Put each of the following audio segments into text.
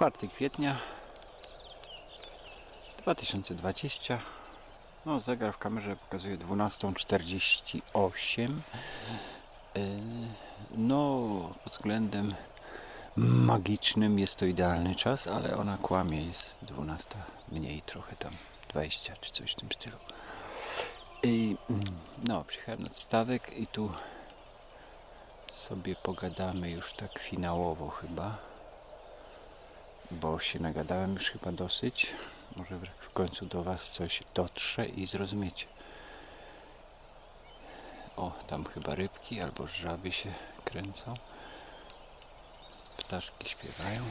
4 kwietnia 2020 no zegar w kamerze pokazuje 12.48 Yy, no pod względem magicznym jest to idealny czas, ale ona kłamie, jest 12 mniej trochę tam 20 czy coś w tym stylu. I mm, no przyjechałem na stawek i tu sobie pogadamy już tak finałowo chyba bo się nagadałem już chyba dosyć. Może w- końcu do Was coś dotrze i zrozumiecie. O, tam chyba rybki albo żaby się kręcą. Ptaszki śpiewają.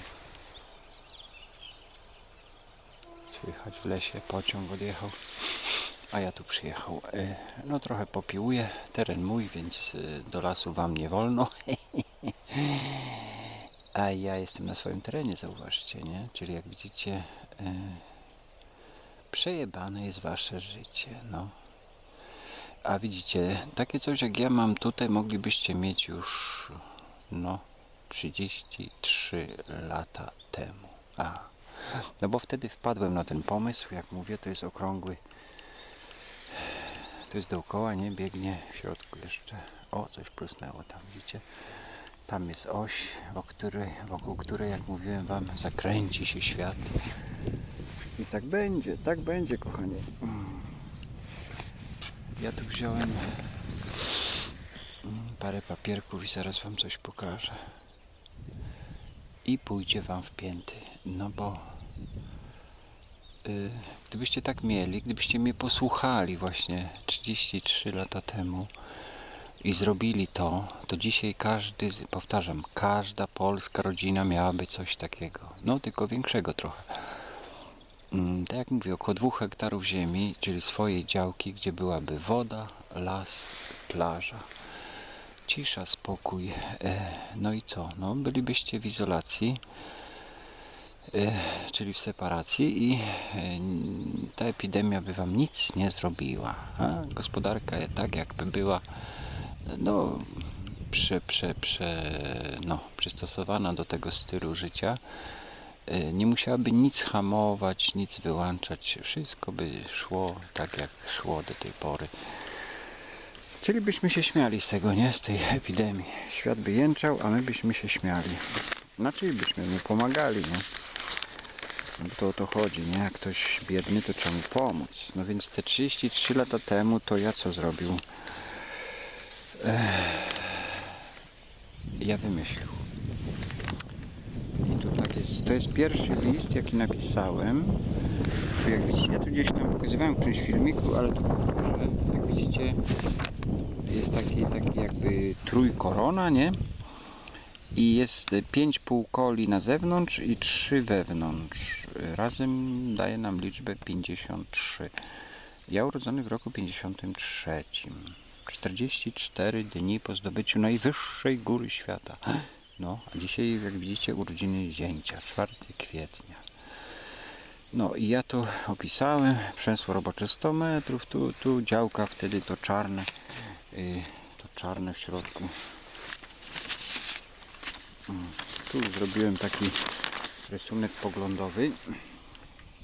Słychać w lesie pociąg odjechał. A ja tu przyjechał. E, No trochę popiłuję. Teren mój, więc e, do lasu Wam nie wolno. A ja jestem na swoim terenie, zauważcie, nie? Czyli jak widzicie, e, przejebane jest wasze życie, no. A widzicie, takie coś jak ja mam tutaj, moglibyście mieć już, no, 33 lata temu. A, no bo wtedy wpadłem na ten pomysł, jak mówię, to jest okrągły, to jest dookoła, nie? Biegnie w środku jeszcze, o, coś prusnęło tam, widzicie? Tam jest oś, wokół której, wokół której, jak mówiłem Wam, zakręci się świat. I tak będzie, tak będzie, kochanie. Mm. Ja tu wziąłem mm, parę papierków i zaraz Wam coś pokażę. I pójdzie Wam w pięty. No bo y, gdybyście tak mieli, gdybyście mnie posłuchali właśnie 33 lata temu, i zrobili to, to dzisiaj każdy, powtarzam, każda polska rodzina miałaby coś takiego. No tylko większego trochę. Mm, Tak jak mówię, około dwóch hektarów ziemi, czyli swojej działki, gdzie byłaby woda, las, plaża, cisza, spokój. E, No i co? No bylibyście w izolacji, e, czyli w separacji i e, ta epidemia by wam nic nie zrobiła. Gospodarka tak jakby była no, prze, prze, prze, no, przystosowana do tego stylu życia, y, nie musiałaby nic hamować, nic wyłączać. Wszystko by szło tak, jak szło do tej pory. Czyli byśmy się śmiali z tego, nie? Z tej epidemii. Świat by jęczał, a my byśmy się śmiali. Znaczy byśmy mu pomagali, nie? No to o to chodzi, nie? Jak ktoś biedny, to trzeba mu pomóc. No więc te 33 lata temu, to ja co zrobił? Ja wymyślił. I tu tak jest, to jest pierwszy list, jaki napisałem. Tu jak widzicie, ja tu gdzieś tam pokazywałem w którymś filmiku, ale tu powtórzę. Jak widzicie, jest taki, taki jakby trójkorona, nie? I jest pięć półkoli na zewnątrz i trzy wewnątrz. Razem daje nam liczbę 53. Ja urodzony w roku 53. 44 dni po zdobyciu najwyższej góry świata. No, a dzisiaj, jak widzicie, urodziny zięcia, 4 kwietnia. No i ja to opisałem, przęsło robocze 100 metrów, tu, tu działka wtedy to czarne, y, to czarne w środku. Mm, Tu zrobiłem taki rysunek poglądowy.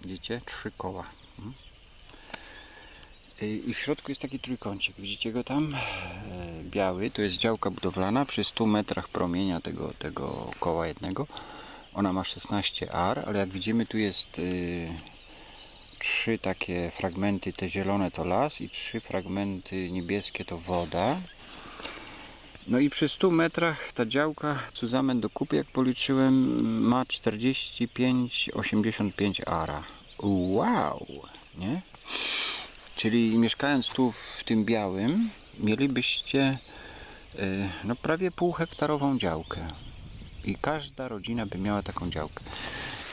Widzicie? Trzy koła. Y, I w środku jest taki trójkącik. Widzicie go tam? E, Biały. To jest działka budowlana przy 100 metrach promienia tego, tego koła jednego. Ona ma 16 ar, ale jak widzimy tu jest y, trzy takie fragmenty, te zielone to las i trzy fragmenty niebieskie to woda. No i przy 100 metrach ta działka zusammen do kupy, jak policzyłem, ma 45-85 ara. Wow! Nie? Czyli mieszkając tu w tym białym, mielibyście y, no, prawie półhektarową działkę. I każda rodzina by miała taką działkę.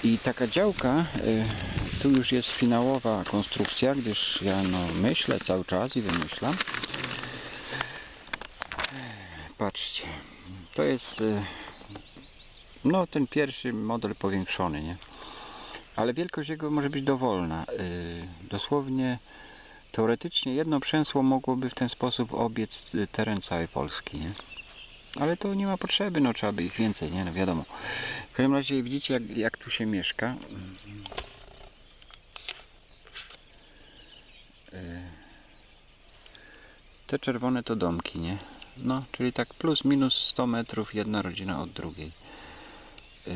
I taka działka, y, tu już jest finałowa konstrukcja, gdyż ja no, myślę cały czas i wymyślam. Patrzcie, to jest y, no ten pierwszy model powiększony, nie? Ale wielkość jego może być dowolna. Dosłownie teoretycznie jedno przęsło mogłoby w ten sposób obiec y, teren całej Polski, nie? Ale to nie ma potrzeby, no trzeba by ich więcej, nie? No wiadomo. W każdym razie widzicie jak, jak tu się mieszka. E, Te czerwone to domki, nie? No, czyli tak plus minus 100 metrów jedna rodzina od drugiej. Yy,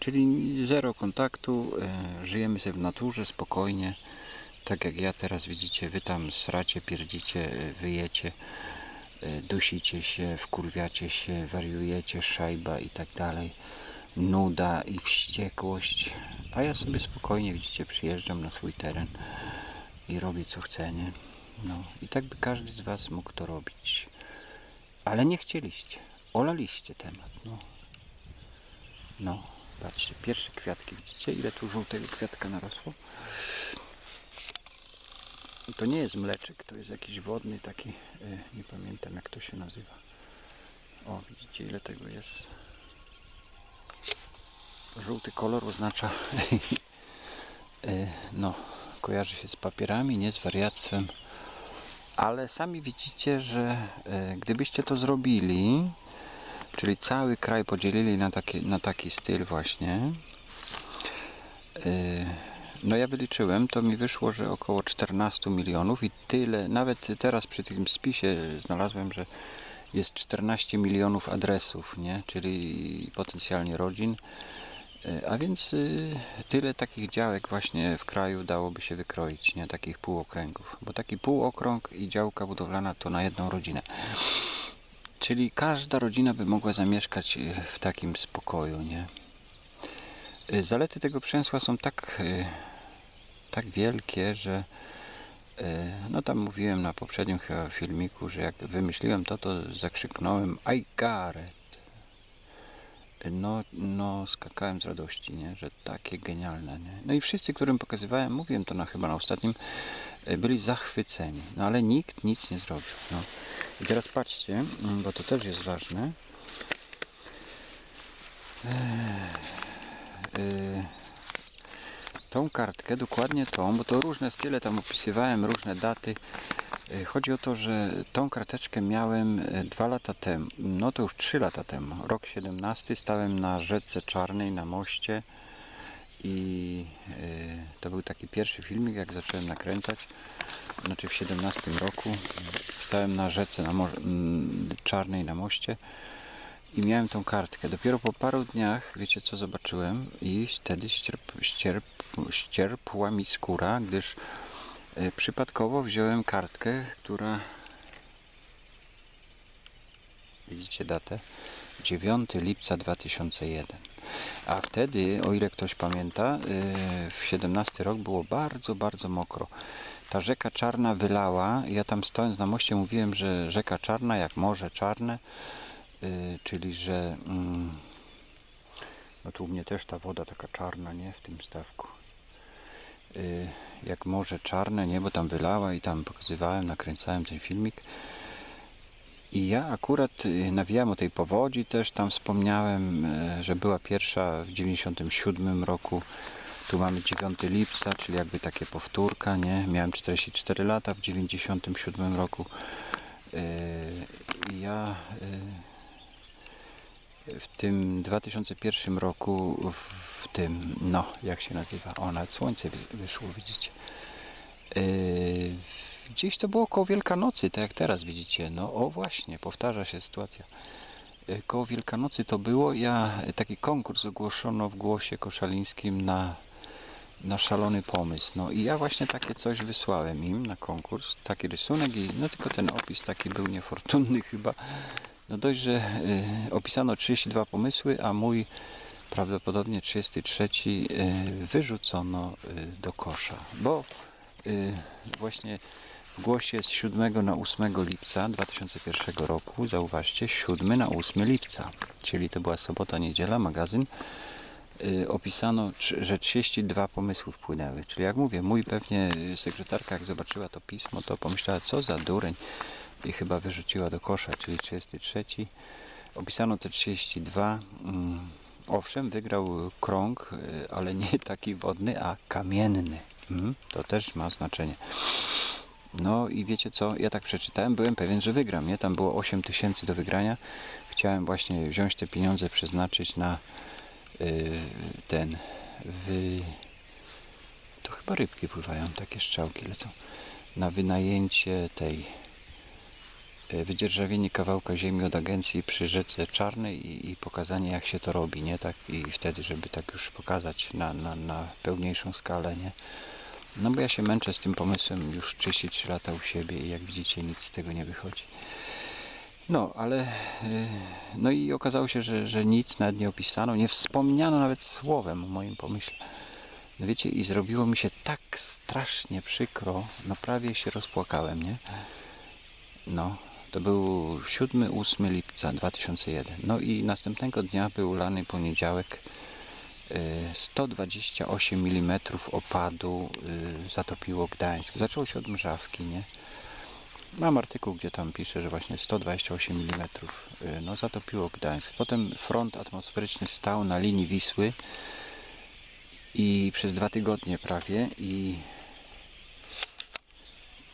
czyli zero kontaktu, yy, żyjemy sobie w naturze spokojnie, tak jak ja teraz widzicie, wy tam sracie, pierdzicie, yy, wyjecie, yy, dusicie się, wkurwiacie się, wariujecie, szajba i tak dalej, nuda i wściekłość, a ja sobie spokojnie, widzicie, przyjeżdżam na swój teren i robię co chcę, nie? No i tak by każdy z was mógł to robić, ale nie chcieliście, olaliście temat, no. No, patrzcie, pierwsze kwiatki, widzicie ile tu żółtego kwiatka narosło? To nie jest mleczek, to jest jakiś wodny taki, e, nie pamiętam jak to się nazywa. O, widzicie ile tego jest? Żółty kolor oznacza, e, no, kojarzy się z papierami, nie z wariactwem. Ale sami widzicie, że e, gdybyście to zrobili, Czyli cały kraj podzielili na taki, na taki styl właśnie. No ja wyliczyłem, to mi wyszło, że około 14 milionów i tyle, nawet teraz przy tym spisie znalazłem, że jest 14 milionów adresów, nie? czyli potencjalnie rodzin. Yy, A więc yy, tyle takich działek właśnie w kraju dałoby się wykroić, nie? takich półokręgów. Bo taki półokrąg i działka budowlana to na jedną rodzinę. Czyli każda rodzina by mogła zamieszkać e, w takim spokoju, nie? E, Zalety tego przemysła są tak, e, tak wielkie, że e, no tam mówiłem na poprzednim chyba filmiku, że jak wymyśliłem to, to zakrzyknąłem I got it. No, no skakałem z radości, nie? że takie genialne. Nie? No i wszyscy, którym pokazywałem, mówiłem to na, chyba na ostatnim, e, byli zachwyceni. No ale nikt nic nie zrobił. No. I teraz patrzcie, mm, bo to też jest ważne. Eee, tą kartkę, dokładnie tą, bo to różne style tam opisywałem, różne daty. Yy, Chodzi o to, że tą karteczkę miałem e, dwa lata temu, no to już trzy lata temu, rok 17, stałem na rzece Czarnej, na moście i yy, to był taki pierwszy filmik, jak zacząłem nakręcać, znaczy w 17 roku. Stałem na rzece na Czarnej na moście i miałem tą kartkę. Dopiero po paru dniach, wiecie co zobaczyłem? I wtedy ścierp, ścierp, ścierpła mi skóra, gdyż e, przypadkowo wziąłem kartkę, która widzicie datę 9 lipca 2001 a wtedy, o ile ktoś pamięta, yy, w 17 rok było bardzo, bardzo mokro. Ta rzeka czarna wylała. Ja tam stojąc na moście mówiłem, że rzeka czarna jak morze czarne, czyli że mm, no tu u mnie też ta woda taka czarna, nie? W tym stawku. Yy, jak morze czarne, nie? Bo tam wylała i tam pokazywałem, nakręcałem ten filmik. I ja akurat y, nawijałem o tej powodzi też, tam wspomniałem, że była pierwsza w 97 roku. Tu mamy 9 lipca, czyli jakby takie powtórka, nie? Miałem 44 lata w 97 roku. I ja w tym 2001 roku, w tym, no, jak się nazywa? O, nawet słońce wy- wyszło, widzicie. E, Gdzieś to było koło Wielkanocy, tak jak teraz widzicie. No o właśnie, powtarza się sytuacja. E, Koło Wielkanocy to było. Ja e, taki konkurs ogłoszono w głosie koszalińskim na, na szalony pomysł. No i ja właśnie takie coś wysłałem im na konkurs. Taki rysunek i no tylko ten opis taki był niefortunny chyba. No dość, że y, opisano 32 pomysły, a mój prawdopodobnie 33 y, wyrzucono y, do kosza. Bo właśnie w głosie z 7 na 8 lipca 2001 roku, zauważcie, 7 na 8 lipca, czyli to była sobota, niedziela, magazyn, opisano, że 32 pomysły wpłynęły. Czyli jak mówię, mój pewnie sekretarka jak zobaczyła to pismo, to pomyślała, co za dureń i chyba wyrzuciła do kosza, czyli 33. Opisano te 32. mm, Owszem, wygrał krąg, y, ale nie taki wodny, a kamienny. Mm, To też ma znaczenie. No i wiecie co, ja tak przeczytałem, byłem pewien, że wygram, nie? Tam było 8 tysięcy do wygrania. Chciałem właśnie wziąć te pieniądze, przeznaczyć na y, ten, wy... to chyba rybki pływają, takie strzałki lecą, na wynajęcie tej wydzierżawienie kawałka ziemi od agencji przy rzece Czarnej i, i pokazanie jak się to robi, nie? Tak, I wtedy, żeby tak już pokazać na, na, na pełniejszą skalę, nie? No bo ja się męczę z tym pomysłem już 33 lata u siebie i jak widzicie nic z tego nie wychodzi. No, ale y, no i okazało się, że, że nic nawet nie opisano, nie wspomniano nawet słowem o moim pomyśle. No wiecie, i zrobiło mi się tak strasznie przykro, no prawie się rozpłakałem, nie? No, to był 7-8 lipca 2001. No i następnego dnia był lany poniedziałek. y, 128 mm opadu y, zatopiło Gdańsk. Zaczęło się od mrzawki, nie? Mam artykuł, gdzie tam pisze, że właśnie 128 mm y, no, zatopiło Gdańsk. Potem front atmosferyczny stał na linii Wisły i przez dwa tygodnie prawie i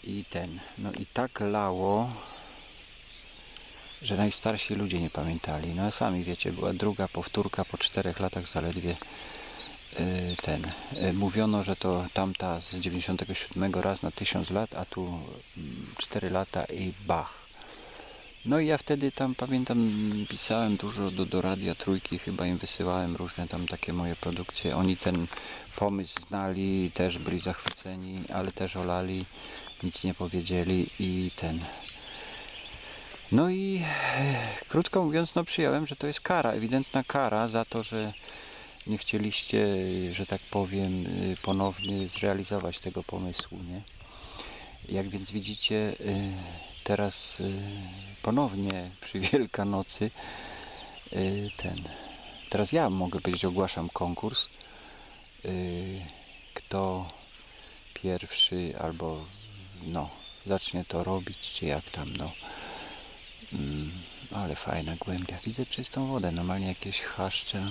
i ten, no i tak lało, że najstarsi ludzie nie pamiętali. No sami wiecie, była druga powtórka po czterech latach zaledwie y, ten. y, Mówiono, że to tamta z 97 raz na 1000 lat, a tu 4 lata i bach. No i ja wtedy tam pamiętam pisałem dużo do, do Radia Trójki, chyba im wysyłałem różne tam takie moje produkcje. Oni ten pomysł znali, też byli zachwyceni, ale też olali, nic nie powiedzieli i ten. No i e, krótko mówiąc, no przyjąłem, że to jest kara, ewidentna kara za to, że nie chcieliście, że tak powiem, y, ponownie zrealizować tego pomysłu, nie? Jak więc widzicie, y, teraz ponownie przy Wielkanocy ten. Teraz ja mogę powiedzieć, ogłaszam konkurs. Kto pierwszy albo no, zacznie to robić, czy jak tam, no. Mm, ale fajna głębia. Widzę czystą wodę. Normalnie jakieś chaszcze, no,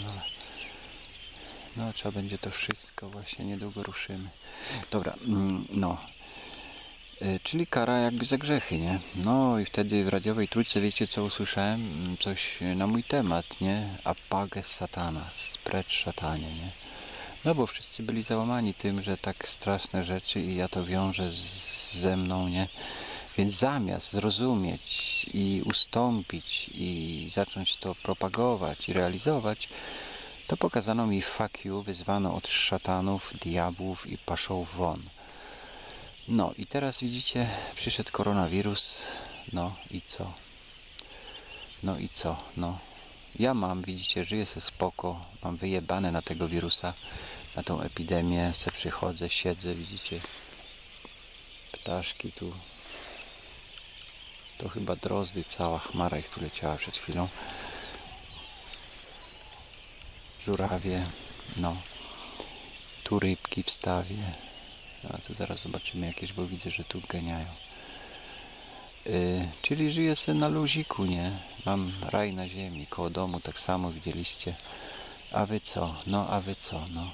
ale no trzeba będzie to wszystko właśnie niedługo ruszymy. Dobra, mm, no. Y, Czyli kara jakby za grzechy, nie? No i wtedy w radiowej trójce wiecie co usłyszałem? Mm, Coś na mój temat, nie? Apages satanas, precz szatanie, nie? No bo wszyscy byli załamani tym, że tak straszne rzeczy i ja to wiążę z, ze mną, nie? Więc zamiast zrozumieć i ustąpić i zacząć to propagować i realizować, to pokazano mi fuck you, wyzwano od szatanów, diabłów i paszoł won. No i teraz widzicie, przyszedł koronawirus, no i co? No i co? No. Ja mam, widzicie, żyję se spoko, mam wyjebane na tego wirusa, na tą epidemię, se przychodzę, siedzę, widzicie, ptaszki tu, to chyba drozdy, cała chmara ich tu leciała przed chwilą, żurawie, no, tu rybki wstawię, a tu zaraz zobaczymy jakieś, bo widzę, że tu geniają. Yy, czyli żyję sobie na luziku, nie? Mam raj na ziemi, koło domu tak samo widzieliście. A wy co? No, a wy co? No.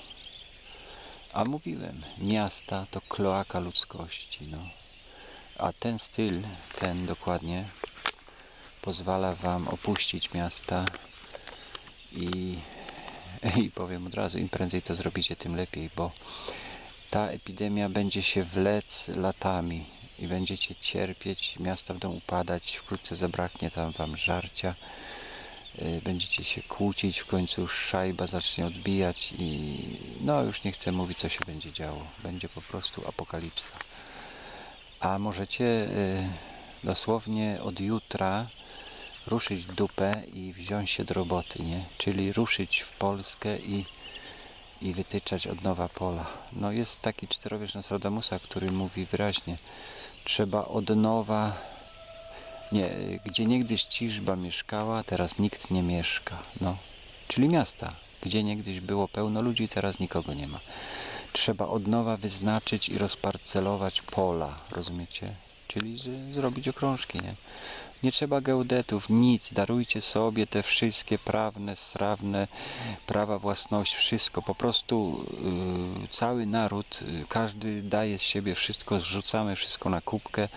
A mówiłem, miasta to kloaka ludzkości, no. A ten styl, ten dokładnie, pozwala wam opuścić miasta i, i powiem od razu, im prędzej to zrobicie, tym lepiej, bo ta epidemia będzie się wlec latami i będziecie cierpieć, miasta będą upadać, wkrótce zabraknie tam wam żarcia, y, będziecie się kłócić, w końcu szajba zacznie odbijać i no już nie chcę mówić co się będzie działo, będzie po prostu apokalipsa. A możecie y, dosłownie od jutra ruszyć dupę i wziąć się do roboty, nie? Czyli ruszyć w Polskę i i wytyczać od nowa pola. No jest taki czterowierz Nostradamusa, który mówi wyraźnie, trzeba od nowa, nie, gdzie niegdyś ciżba mieszkała, teraz nikt nie mieszka. No, czyli miasta, gdzie niegdyś było pełno ludzi, teraz nikogo nie ma. Trzeba od nowa wyznaczyć i rozparcelować pola, rozumiecie? Czyli z, zrobić okrążki, nie? Nie trzeba geodetów, nic. Darujcie sobie te wszystkie prawne, strawne prawa własności, wszystko. Po prostu y, cały naród, y, każdy daje z siebie wszystko, zrzucamy wszystko na kubkę.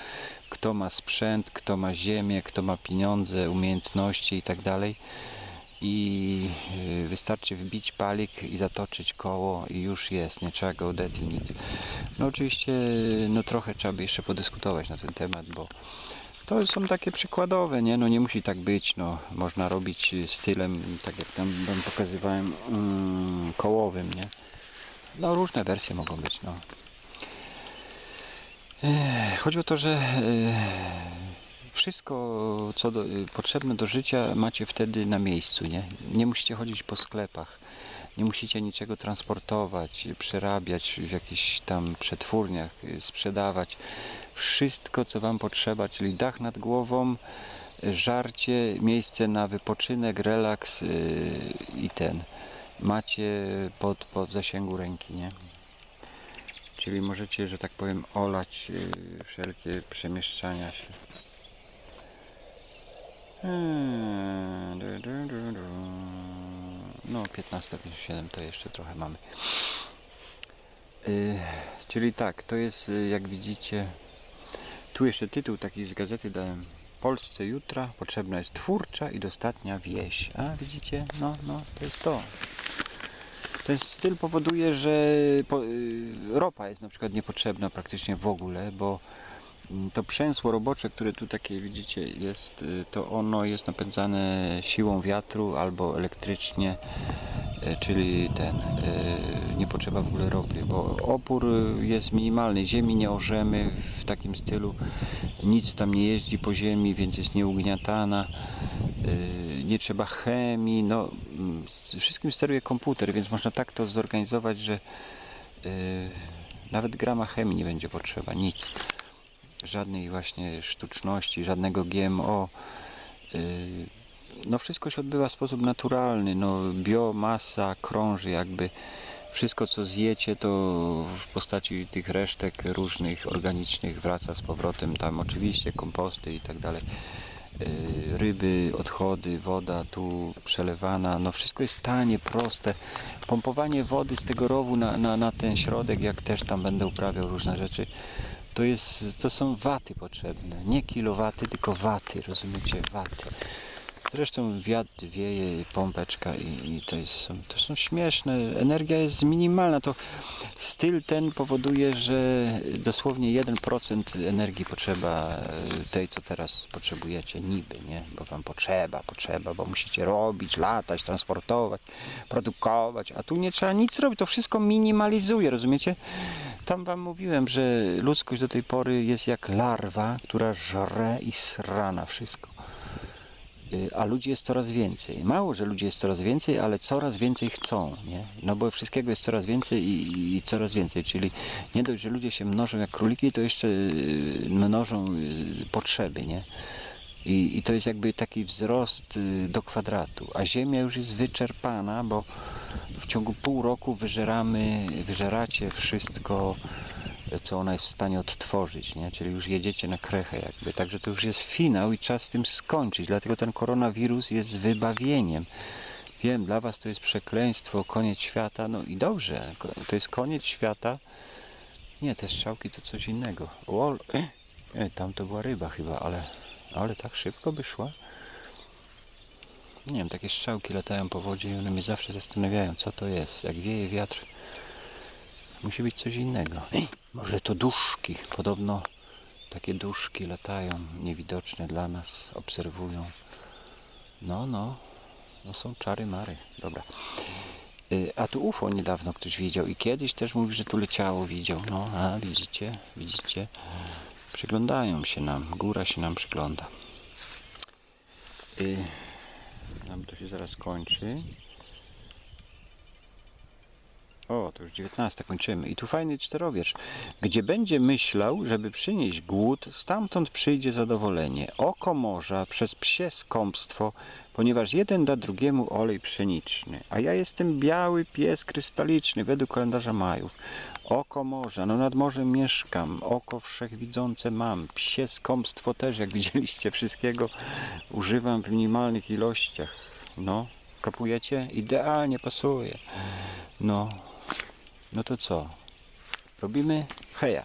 Kto ma sprzęt, kto ma ziemię, kto ma pieniądze, umiejętności i tak dalej. I y, wystarczy wbić palik i zatoczyć koło i już jest, nie trzeba geodety, nic. No oczywiście, no trochę trzeba by jeszcze podyskutować na ten temat, bo to są takie przykładowe, nie? No nie musi tak być, no. Można robić stylem, tak jak tam wam pokazywałem, mm, kołowym, nie? No różne wersje mogą być, no. Chodzi o to, że wszystko, co do, y, potrzebne do życia macie wtedy na miejscu, nie? Nie musicie chodzić po sklepach, nie musicie niczego transportować, przerabiać w jakichś tam przetwórniach, y, sprzedawać. Wszystko, co Wam potrzeba, czyli dach nad głową, żarcie, miejsce na wypoczynek, relaks y, i ten. Macie pod, pod zasięgu ręki, nie? Czyli możecie, że tak powiem, olać y, wszelkie przemieszczania się. No, 15.57 to jeszcze trochę mamy. Y, czyli tak, to jest y, jak widzicie. Tu jeszcze tytuł taki z gazety dałem. Polsce jutra potrzebna jest twórcza i dostatnia wieś. A widzicie? No, no, to jest to. Ten styl powoduje, że y, ropa jest na przykład niepotrzebna praktycznie w ogóle, bo to przęsło robocze, które tu takie widzicie jest, y, to ono jest napędzane siłą wiatru albo elektrycznie, y, czyli ten, y, nie potrzeba w ogóle ropy, bo opór jest minimalny, ziemi nie orzemy w takim stylu, nic tam nie jeździ po ziemi, więc jest nieugniatana. Nie trzeba chemii, no mm, wszystkim steruje komputer, więc można tak to zorganizować, że nawet grama chemii nie będzie potrzeba, nic. Żadnej właśnie sztuczności, żadnego GMO. Yy, no wszystko się odbywa w sposób naturalny, no biomasa krąży jakby. Wszystko co zjecie to w postaci tych resztek różnych organicznych wraca z powrotem tam oczywiście komposty i tak dalej y, ryby, odchody, woda tu przelewana, no wszystko jest tanie, proste. Pompowanie wody z tego rowu na, na, na ten środek, jak też tam będę uprawiał różne rzeczy, to, jest, to są waty potrzebne. Nie kilowaty, tylko waty, rozumiecie? Waty. Zresztą wiatr wieje, pompeczka i, i to, jest, są- to są śmieszne. Energia jest minimalna. To styl ten powoduje, że dosłownie 1% energii potrzeba e, tej, co teraz potrzebujecie, niby, nie? Bo wam potrzeba, potrzeba, bo musicie robić, latać, transportować, produkować, a tu nie trzeba nic robić. To wszystko minimalizuje, rozumiecie? Tam wam mówiłem, że ludzkość do tej pory jest jak larwa, która żre i srana wszystko. Y, a ludzi jest coraz więcej. Mało, że ludzi jest coraz więcej, ale coraz więcej chcą, nie? No bo wszystkiego jest coraz więcej i, i coraz więcej, czyli nie dość, że ludzie się mnożą jak króliki, to jeszcze y, mnożą y, potrzeby, nie? I, I to jest jakby taki wzrost do kwadratu, a Ziemia już jest wyczerpana, bo w ciągu pół roku wyżeramy, wyżeracie wszystko, co ona jest w stanie odtworzyć, nie? czyli już jedziecie na krechę jakby, także to już jest finał i czas z tym skończyć, dlatego ten koronawirus jest wybawieniem. Wiem, dla was to jest przekleństwo, koniec świata, no i dobrze, to jest koniec świata. Nie, te strzałki to coś innego. O, e, e, tam to była ryba chyba, ale, ale tak szybko by szła. Nie wiem, takie strzałki latają po wodzie i one mnie zawsze zastanawiają, co to jest. Jak wieje wiatr, musi być coś innego. Może to duszki. Podobno takie duszki latają, niewidoczne dla nas, obserwują. No, no, no są czary mary. Dobra. Y, A tu UFO niedawno ktoś widział i kiedyś też mówi, że tu leciało, widział. No, a widzicie, widzicie. Przyglądają się nam, góra się nam przygląda. Y, Nam to się zaraz kończy. O, to już 19 kończymy. I tu fajny czterowiersz. Gdzie będzie myślał, żeby przynieść głód, stamtąd przyjdzie zadowolenie. Oko morza przez psie skąpstwo, ponieważ jeden da drugiemu olej pszeniczny. A ja jestem biały pies krystaliczny, według kalendarza Majów. Oko morza, no nad morzem mieszkam, oko wszechwidzące mam. Psie skąpstwo też, jak widzieliście, wszystkiego używam w minimalnych ilościach. No, kapujecie? Idealnie pasuje. No, no to co? Robimy heja.